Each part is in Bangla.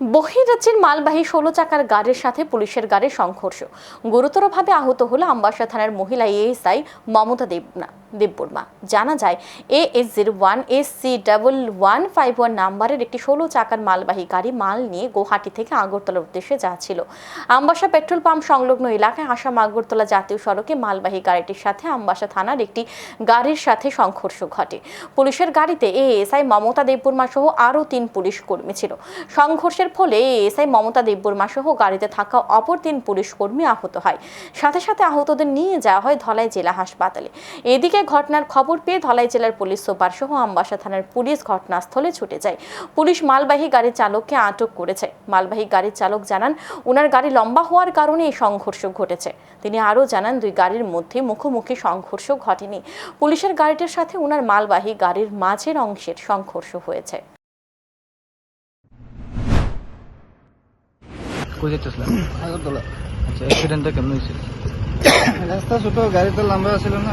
বহিরাজ্যের মালবাহী ষোলো চাকার গাড়ির সাথে পুলিশের গাড়ির সংঘর্ষ। গুরুতরভাবে আহত হলো আম্বাসা থানার মহিলা এএসআই মমতা দেবনা দেববর্মা জানা যায় A S zero one S C double one five one নাম্বারের একটি ষোলো চাকার মালবাহী গাড়ি মাল নিয়ে গুয়াহাটি থেকে আগরতলার উদ্দেশ্যে যাচ্ছিল। আমবাসা পেট্রোল পাম্প সংলগ্ন এলাকায় আসাম আগরতলা জাতীয় সড়কে মালবাহী গাড়িটির সাথে আমবাসা থানার একটি গাড়ির সাথে সংঘর্ষ ঘটে। পুলিশের গাড়িতে এ এএসআই মমতা দেববর্মা সহ আরও তিন পুলিশ কর্মী ছিল। সংঘর্ষের ফলে এএসআই মমতা দেববর্মা সহ গাড়িতে থাকা অপর তিন পুলিশ কর্মী আহত হয়। সাথে সাথে আহতদের নিয়ে যাওয়া হয় ধলাই জেলা হাসপাতালে। এদিকে ঘটনার খবর পেয়ে ধলাই জেলার পুলিশ সুপার সহ আমবাসা থানার পুলিশ ঘটনাস্থলে ছুটে যায়। পুলিশ মালবাহী গাড়ির চালককে আটক করেছে। মালবাহী গাড়ির চালক জানান ওনার গাড়ি লম্বা হওয়ার কারণে এই সংঘর্ষ ঘটেছে। তিনি আরও জানান দুই গাড়ির মধ্যে মুখোমুখি সংঘর্ষ ঘটেনি। পুলিশের গাড়িটির সাথে ওনার মালবাহী গাড়ির মাঝের অংশের সংঘর্ষ হয়েছে। কই যাচ্ছিলেন আগরতলা। আচ্ছা অ্যাক্সিডেন্টটা কেমন রাস্তা ছোট গাড়ি তো লম্বা ছিল না।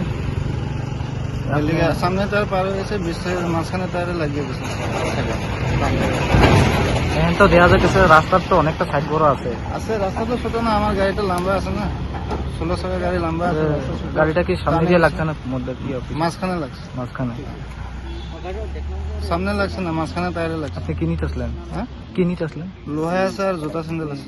সামনে টায়ার পার হয়ে গেছে বিশ মাঝখানে টায়ারে লাগিয়ে গেছে এখন তো দেখা যাচ্ছে রাস্তার তো অনেকটা সাইড বড় আছে। আছে রাস্তা তো ছোট না আমার গাড়িটা লম্বা আছে না। ষোলো চাকা গাড়ি লম্বা আছে গাড়িটা কি সামনে দিয়ে লাগছে না মধ্যে কি মাঝখানে লাগছে। মাঝখানে। সামনে লাগছে না মাঝখানে টায়ারে লাগছে। আপনি কি নিতে আসলেন? হ্যাঁ? কি নিতে আসলেন? লোহায় আছে আর জুতা স্যান্ডেল আছে।